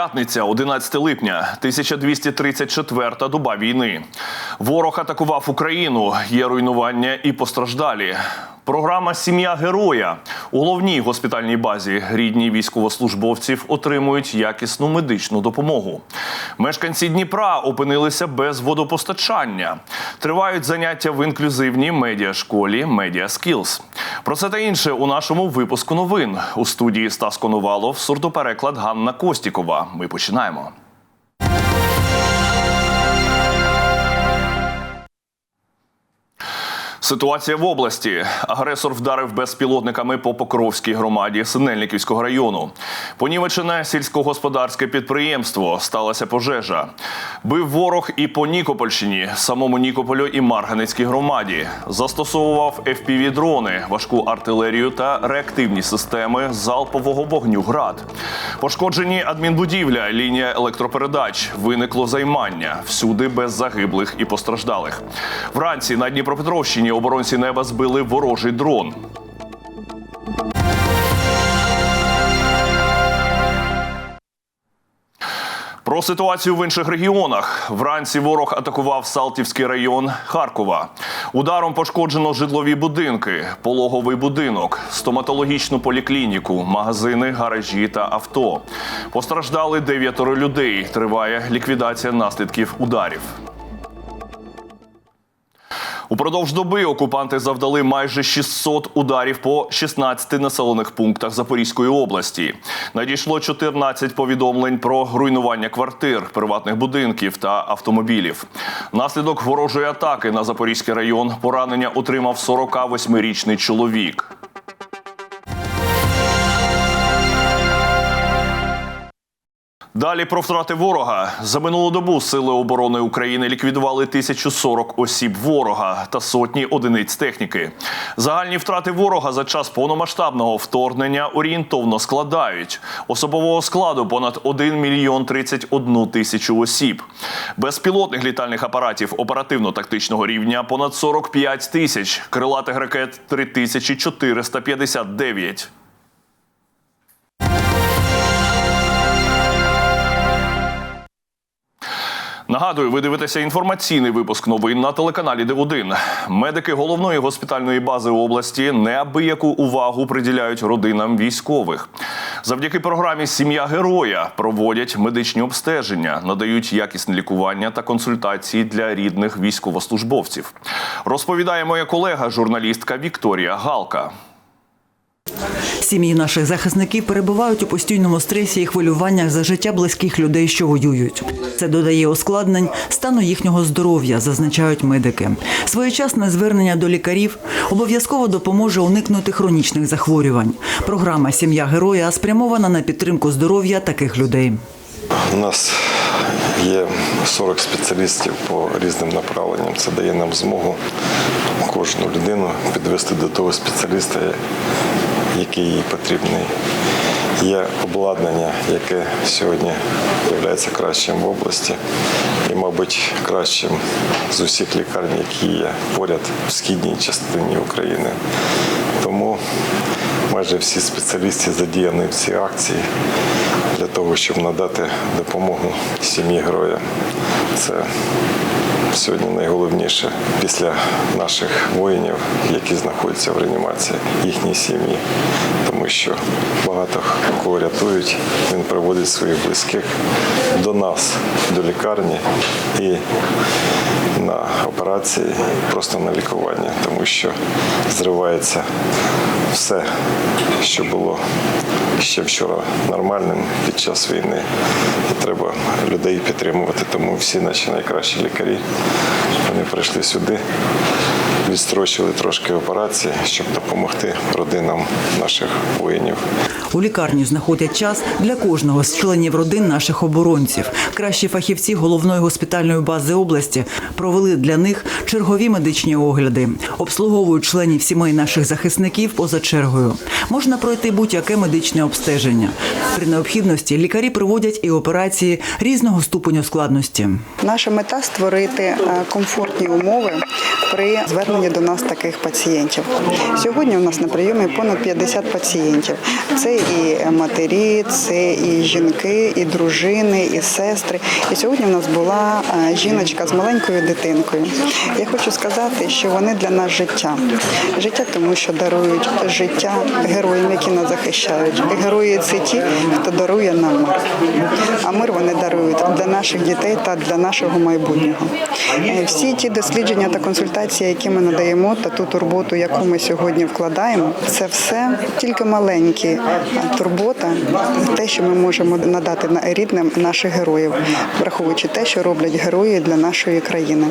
П'ятниця, 11 липня, 1234 доба війни. Ворог атакував Україну. Є руйнування і постраждалі. Програма Сім'я героя у головній госпітальній базі рідні військовослужбовців отримують якісну медичну допомогу. Мешканці Дніпра опинилися без водопостачання. Тривають заняття в інклюзивній медіашколі Skills. Про це та інше у нашому випуску новин у студії Стас Конувалов, сурдопереклад Ганна Костікова. Ми починаємо. Ситуація в області. Агресор вдарив безпілотниками по Покровській громаді Синельниківського району. Понівечене сільськогосподарське підприємство. Сталася пожежа. Бив ворог і по Нікопольщині, самому Нікополю і Марганецькій громаді. Застосовував FPV-дрони, важку артилерію та реактивні системи залпового вогню ГРАД. Пошкоджені адмінбудівля, лінія електропередач. Виникло займання. Всюди без загиблих і постраждалих. Вранці на Дніпропетровщині оборонці неба збили ворожий дрон. Про ситуацію в інших регіонах. Вранці ворог атакував Салтівський район Харкова. Ударом пошкоджено житлові будинки, пологовий будинок, стоматологічну поліклініку, магазини, гаражі та авто. Постраждали дев'ятеро людей. Триває ліквідація наслідків ударів. Упродовж доби окупанти завдали майже 600 ударів по 16 населених пунктах Запорізької області. Надійшло 14 повідомлень про руйнування квартир, приватних будинків та автомобілів. Наслідок ворожої атаки на Запорізький район поранення отримав 48-річний чоловік. Далі про втрати ворога за минулу добу сили оборони України ліквідували 1040 осіб ворога та сотні одиниць техніки. Загальні втрати ворога за час повномасштабного вторгнення орієнтовно складають особового складу понад 1 мільйон 31 тисячу осіб, безпілотних літальних апаратів оперативно-тактичного рівня понад 45 тисяч, крилатих ракет 3459. Нагадую, ви дивитеся інформаційний випуск новин на телеканалі Д1. Медики головної госпітальної бази області неабияку увагу приділяють родинам військових. Завдяки програмі Сім'я героя проводять медичні обстеження, надають якісне лікування та консультації для рідних військовослужбовців. Розповідає моя колега, журналістка Вікторія Галка. Сім'ї наших захисників перебувають у постійному стресі і хвилюваннях за життя близьких людей, що воюють. Це додає ускладнень стану їхнього здоров'я, зазначають медики. Своєчасне звернення до лікарів обов'язково допоможе уникнути хронічних захворювань. Програма Сім'я героя спрямована на підтримку здоров'я таких людей. У нас є 40 спеціалістів по різним направленням. Це дає нам змогу кожну людину підвести до того спеціаліста, який їй потрібний. Є обладнання, яке сьогодні є кращим в області і, мабуть, кращим з усіх лікарень, які є поряд в східній частині України. Тому майже всі спеціалісти задіяні в цій акції для того, щоб надати допомогу сім'ї героя. Це сьогодні найголовніше після наших воїнів, які знаходяться в реанімації, їхні сім'ї, тому що багато кого рятують. Він приводить своїх близьких до нас, до лікарні і на операції, просто на лікування, тому що зривається все, що було ще вчора нормальним під час війни. І треба людей підтримувати. Тому всі наші найкращі лікарі вони прийшли сюди, відстрочили трошки операції, щоб допомогти родинам наших воїнів. У лікарні знаходять час для кожного з членів родин наших оборонців. Кращі фахівці головної госпітальної бази області провели для них чергові медичні огляди, обслуговують членів сімей наших захисників поза чергою. Можна пройти будь-яке медичне обстеження. При необхідності лікарі проводять і операції різного ступеню складності. Наша мета створити е, комфортні умови при зверненні звернення до нас таких пацієнтів. Сьогодні у нас на прийомі понад 50 пацієнтів. Це і матері, це і жінки, і дружини, і сестри. І сьогодні у нас була е, жіночка з маленькою дитинкою. Я хочу сказати, що вони для нас життя. Життя, тому що дарують життя героям, які нас захищають. І герої це ті, хто дарує нам мир. А мир вони дарують для наших дітей та для нашого майбутнього. Е, Всі ті дослідження та консультації, які ми надаємо, та ту турботу, яку ми сьогодні вкладаємо, це все тільки маленькі е, турбота, те, що ми можемо надати на- рідним наших героїв, враховуючи те, що роблять герої для нашої країни.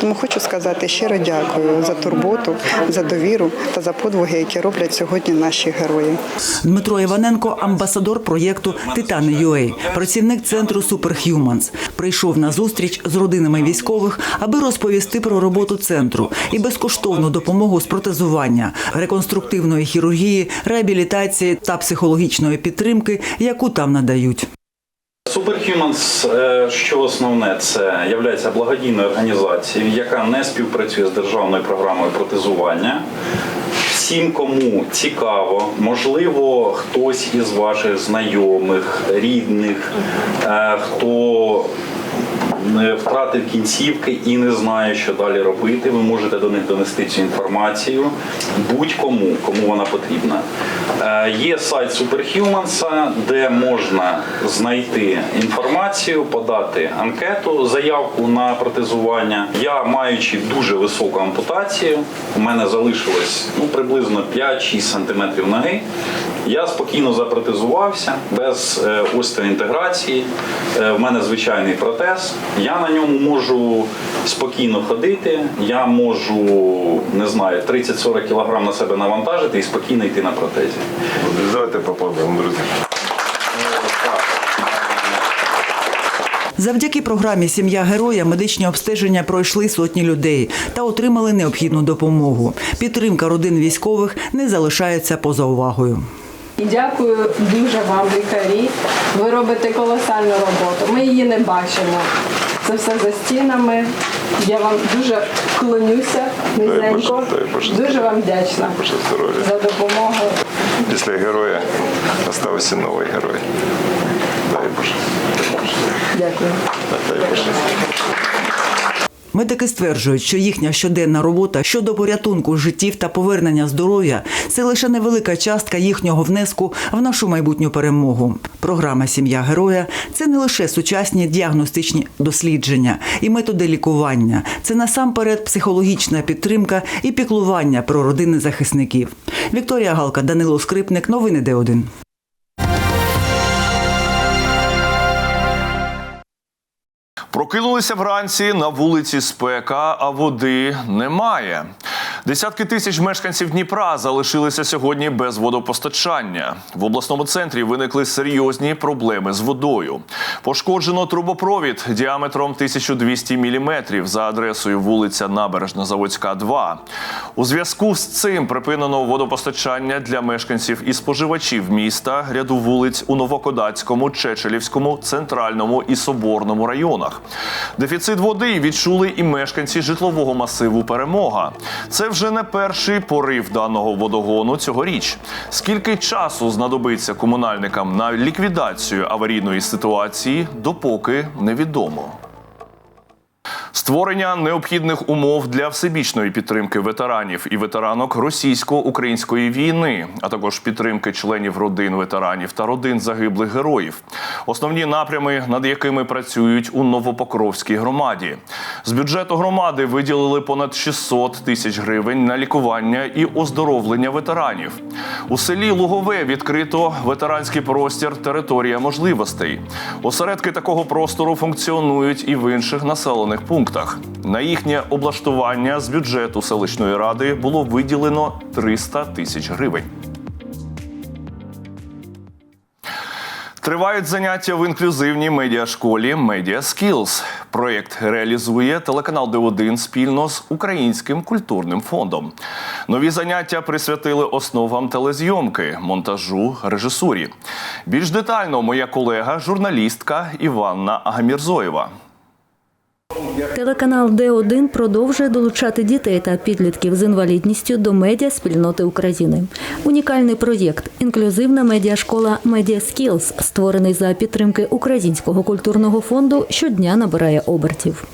Тому хочу сказати щиро дякую за турботу, за довіру та за подвиги, які роблять сьогодні наші герої. Дмитро Іваненко, амбасадор проєкту Титани UA, працівник центру Superhumans, прийшов на зустріч з родинами військових, аби розповісти про роботу центру і безкоштовну допомогу з протезування, реконструктивної хірургії, реабілітації та психологічної підтримки, яку там надають. Superhumans, е, що основне, це є благодійною організацією, яка не співпрацює з державною програмою протезування. Всім, кому цікаво, можливо, хтось із ваших знайомих, рідних, е, хто втратив кінцівки і не знає, що далі робити. Ви можете до них донести цю інформацію будь-кому, кому вона потрібна. Е, Є сайт Superhumans, де можна знайти інформацію, подати анкету, заявку на протезування. Я маючи дуже високу ампутацію, у мене залишилось ну, приблизно 5-6 см ноги. Я спокійно запротезувався без е, остеоінтеграції. Е, в мене звичайний протез. Я на ньому можу спокійно ходити. Я можу не знаю 30-40 кг на себе навантажити і спокійно йти на протезі. Давайте попробуємо, друзі. Завдяки програмі Сім'я героя медичні обстеження пройшли сотні людей та отримали необхідну допомогу. Підтримка родин військових не залишається поза увагою. І дякую дуже вам, лікарі. Ви робите колосальну роботу. Ми її не бачимо. Це все за стінами. Я вам дуже клонюся низенько. Дуже вам вдячна за допомогу. Після героя залишився новий герой. Дай Боже. Дякую. Дай Боже. Медики стверджують, що їхня щоденна робота щодо порятунку життів та повернення здоров'я це лише невелика частка їхнього внеску в нашу майбутню перемогу. Програма Сім'я героя це не лише сучасні діагностичні дослідження і методи лікування, це насамперед психологічна підтримка і піклування про родини захисників. Вікторія Галка, Данило Скрипник, новини Д1. Прокинулися вранці на вулиці спека, а води немає. Десятки тисяч мешканців Дніпра залишилися сьогодні без водопостачання. В обласному центрі виникли серйозні проблеми з водою. Пошкоджено трубопровід діаметром 1200 міліметрів за адресою вулиця Набережна Заводська, 2. У зв'язку з цим припинено водопостачання для мешканців і споживачів міста ряду вулиць у Новокодацькому, Чечелівському, Центральному і Соборному районах. Дефіцит води відчули і мешканці житлового масиву Перемога. Це вже не перший порив даного водогону цьогоріч. Скільки часу знадобиться комунальникам на ліквідацію аварійної ситуації, допоки невідомо. Створення необхідних умов для всебічної підтримки ветеранів і ветеранок російсько-української війни, а також підтримки членів родин ветеранів та родин загиблих героїв. Основні напрями, над якими працюють у Новопокровській громаді. З бюджету громади виділили понад 600 тисяч гривень на лікування і оздоровлення ветеранів. У селі Лугове відкрито ветеранський простір Територія можливостей. Осередки такого простору функціонують і в інших населених пунктах. На їхнє облаштування з бюджету селищної ради було виділено 300 тисяч гривень. Тривають заняття в інклюзивній медіашколі Media Skills. Проєкт реалізує телеканал Д1 спільно з Українським культурним фондом. Нові заняття присвятили основам телезйомки, монтажу, режисурі. Більш детально моя колега, журналістка Іванна Агамірзоєва. Телеканал Д1 продовжує долучати дітей та підлітків з інвалідністю до медіа спільноти України. Унікальний проєкт інклюзивна медіашкола «Медіаскілз», створений за підтримки Українського культурного фонду, щодня набирає обертів.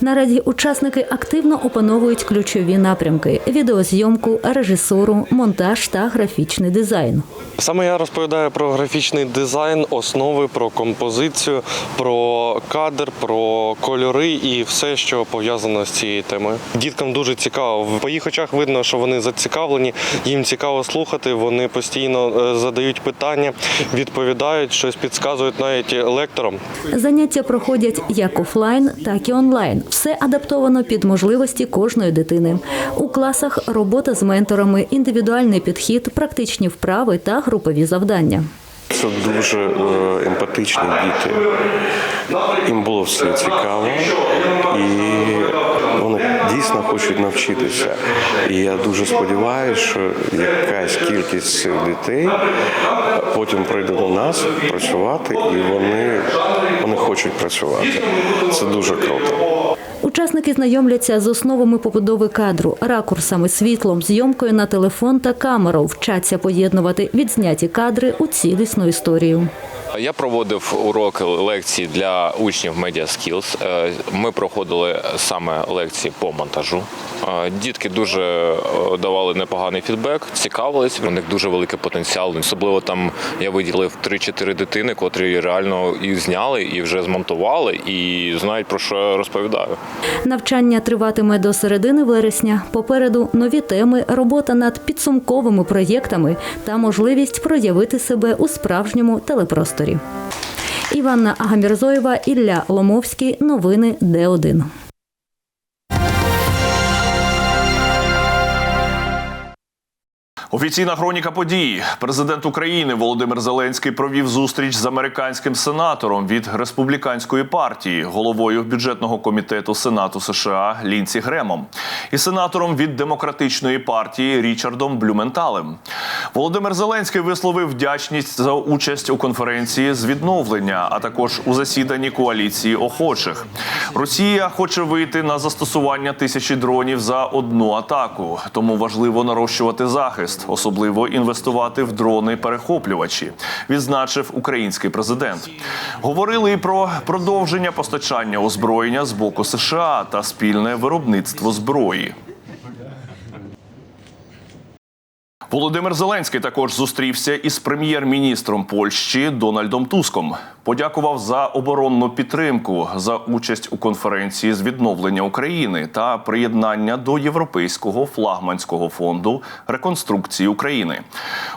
Наразі учасники активно опановують ключові напрямки: відеозйомку, режисуру, монтаж та графічний дизайн. Саме я розповідаю про графічний дизайн, основи, про композицію, про кадр, про кольори і все, що пов'язано з цією темою. Діткам дуже цікаво. По їх очах видно, що вони зацікавлені, їм цікаво слухати. Вони постійно е, задають питання, відповідають, щось підказують навіть лекторам. Заняття проходять як офлайн, так і онлайн. Все адаптовано під можливості кожної дитини. У класах робота з менторами, індивідуальний підхід, практичні вправи та групові завдання. Це дуже е, емпатичні діти. Їм було все цікаво, і вони дійсно хочуть навчитися. І я дуже сподіваюся, що якась кількість цих дітей потім прийде до нас працювати, і вони, вони хочуть працювати. Це дуже круто. Учасники знайомляться з основами побудови кадру, ракурсами, світлом, зйомкою на телефон та камеру, вчаться поєднувати відзняті кадри у цілісну історію. Я проводив уроки лекції для учнів Media Skills. Е, Ми проходили саме лекції по монтажу. Е, Дітки дуже е, давали непоганий фідбек, цікавились. У них дуже великий потенціал. Особливо там я виділив 3-4 дитини, котрі реально і зняли, і вже змонтували, і знають про що я розповідаю. Навчання триватиме до середини вересня. Попереду нові теми, робота над підсумковими проєктами та можливість проявити себе у справжньому телепросторі. Іванна Агамірзоєва, Ілля Ломовський. Новини Д1. Офіційна хроніка подій. Президент України Володимир Зеленський провів зустріч з американським сенатором від республіканської партії, головою бюджетного комітету Сенату США Лінсі Гремом і сенатором від демократичної партії Річардом Блюменталем. Володимир Зеленський висловив вдячність за участь у конференції з відновлення, а також у засіданні коаліції охочих. Росія хоче вийти на застосування тисячі дронів за одну атаку, тому важливо нарощувати захист, особливо інвестувати в дрони-перехоплювачі, відзначив український президент. Говорили і про продовження постачання озброєння з боку США та спільне виробництво зброї. Володимир Зеленський також зустрівся із прем'єр-міністром Польщі Дональдом Туском. Подякував за оборонну підтримку, за участь у конференції з відновлення України та приєднання до Європейського флагманського фонду реконструкції України.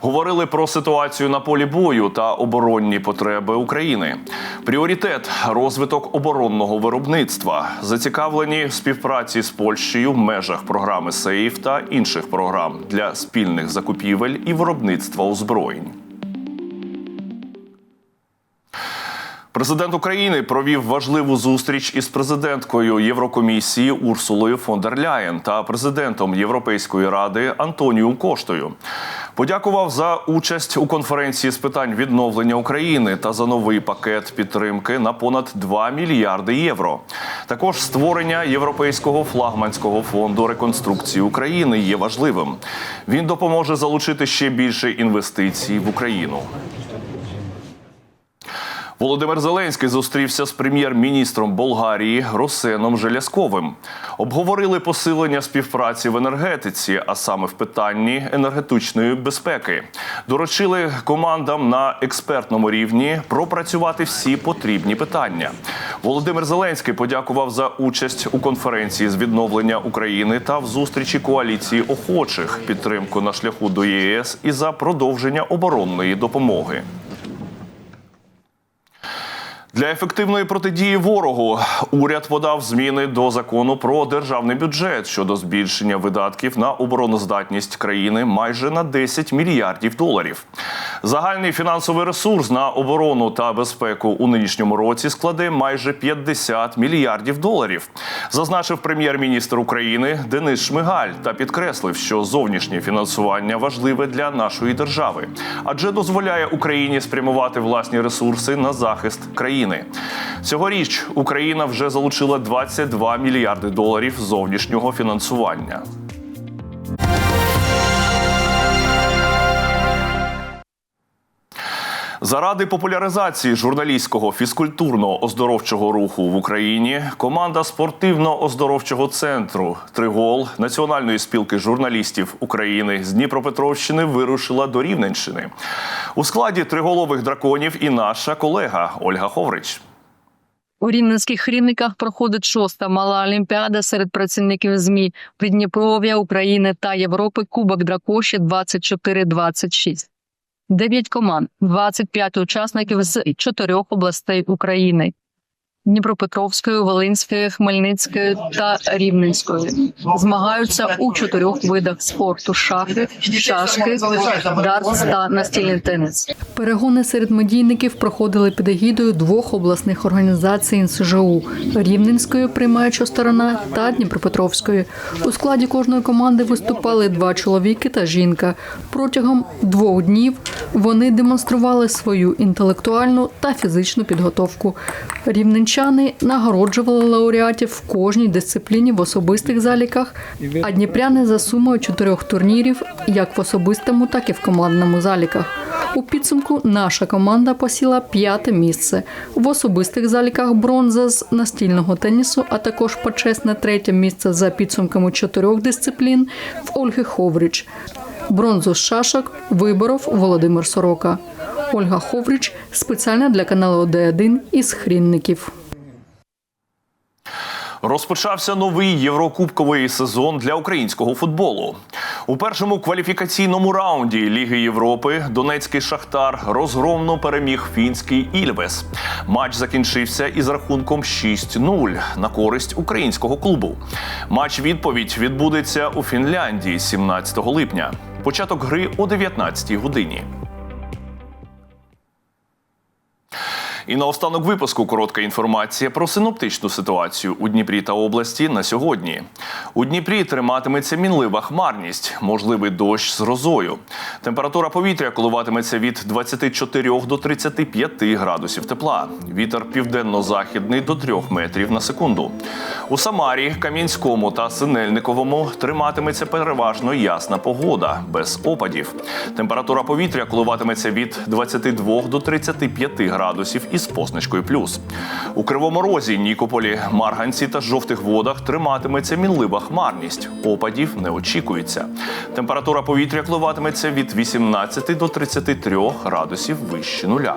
Говорили про ситуацію на полі бою та оборонні потреби України. Пріоритет розвиток оборонного виробництва, зацікавлені в співпраці з Польщею в межах програми СЕЙФ та інших програм для спільних закупівель і виробництва озброєнь. Президент України провів важливу зустріч із президенткою Єврокомісії Урсулою фон дер Ляєн та президентом Європейської ради Антоніу Коштою. Подякував за участь у конференції з питань відновлення України та за новий пакет підтримки на понад 2 мільярди євро. Також створення Європейського флагманського фонду реконструкції України є важливим. Він допоможе залучити ще більше інвестицій в Україну. Володимир Зеленський зустрівся з прем'єр-міністром Болгарії Росеном Желязковим. Обговорили посилення співпраці в енергетиці, а саме в питанні енергетичної безпеки. Доручили командам на експертному рівні пропрацювати всі потрібні питання. Володимир Зеленський подякував за участь у конференції з відновлення України та в зустрічі коаліції охочих, підтримку на шляху до ЄС і за продовження оборонної допомоги. Для ефективної протидії ворогу уряд подав зміни до закону про державний бюджет щодо збільшення видатків на обороноздатність країни майже на 10 мільярдів доларів. Загальний фінансовий ресурс на оборону та безпеку у нинішньому році складе майже 50 мільярдів доларів, зазначив прем'єр-міністр України Денис Шмигаль та підкреслив, що зовнішнє фінансування важливе для нашої держави, адже дозволяє Україні спрямувати власні ресурси на захист країни. Цьогоріч Україна вже залучила 22 мільярди доларів зовнішнього фінансування. Заради популяризації журналістського фізкультурного оздоровчого руху в Україні команда спортивно-оздоровчого центру Тригол Національної спілки журналістів України з Дніпропетровщини вирушила до Рівненщини. У складі триголових драконів і наша колега Ольга Ховрич. У рівненських хрівниках проходить шоста мала олімпіада серед працівників ЗМІ Придніпров'я, України та Європи Кубок Дракоші 24-26. Дев'ять команд, 25 учасників з чотирьох областей України. Дніпропетровської, Волинської, Хмельницької та Рівненської змагаються у чотирьох видах спорту: шахи, шашки, дартс та настільний теніс. Перегони серед медійників проходили під егідою двох обласних організацій НСЖУ – Рівненської, приймаюча сторона, та Дніпропетровської. У складі кожної команди виступали два чоловіки та жінка. Протягом двох днів вони демонстрували свою інтелектуальну та фізичну підготовку. Рівненчани нагороджували лауреатів в кожній дисципліні в особистих заліках, а дніпряни за сумою чотирьох турнірів, як в особистому, так і в командному заліках. У підсумку наша команда посіла п'яте місце в особистих заліках бронза з настільного тенісу, а також почесне третє місце за підсумками чотирьох дисциплін в Ольги Ховрич. Бронзу з шашок виборов Володимир Сорока. Ольга Ховрич спеціально для каналу Д1 із Хрінників. Розпочався новий єврокубковий сезон для українського футболу. У першому кваліфікаційному раунді Ліги Європи Донецький Шахтар розгромно переміг фінський Ільвес. Матч закінчився із рахунком 6-0 на користь українського клубу. Матч відповідь відбудеться у Фінляндії 17 липня. Початок гри о 19 годині. І наостанок випуску коротка інформація про синоптичну ситуацію у Дніпрі та області на сьогодні. У Дніпрі триматиметься мінлива хмарність, можливий дощ з грозою. Температура повітря коливатиметься від 24 до 35 градусів тепла. Вітер південно-західний до 3 метрів на секунду. У Самарі, Кам'янському та Синельниковому триматиметься переважно ясна погода без опадів. Температура повітря коливатиметься від 22 до 35 градусів із позначкою плюс. У Кривому Розі, Нікополі, Марганці та жовтих водах триматиметься мінлива хмарність. Опадів не очікується. Температура повітря коливатиметься від 18 до 33 градусів вище нуля.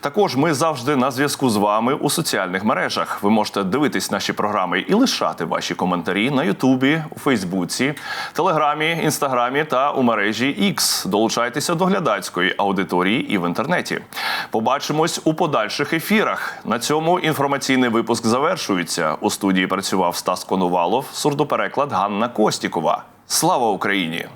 Також ми завжди на зв'язку з вами у соціальних мережах. Ви можете дивитись наші програми і лишати ваші коментарі на Ютубі, у Фейсбуці, Телеграмі, Інстаграмі та у мережі X. Долучайтеся до глядацької аудиторії і в інтернеті. Побачимось у подальших ефірах. На цьому інформаційний випуск завершується. У студії працював Стас Конувалов, сурдопереклад Ганна Костікова. Слава Україні!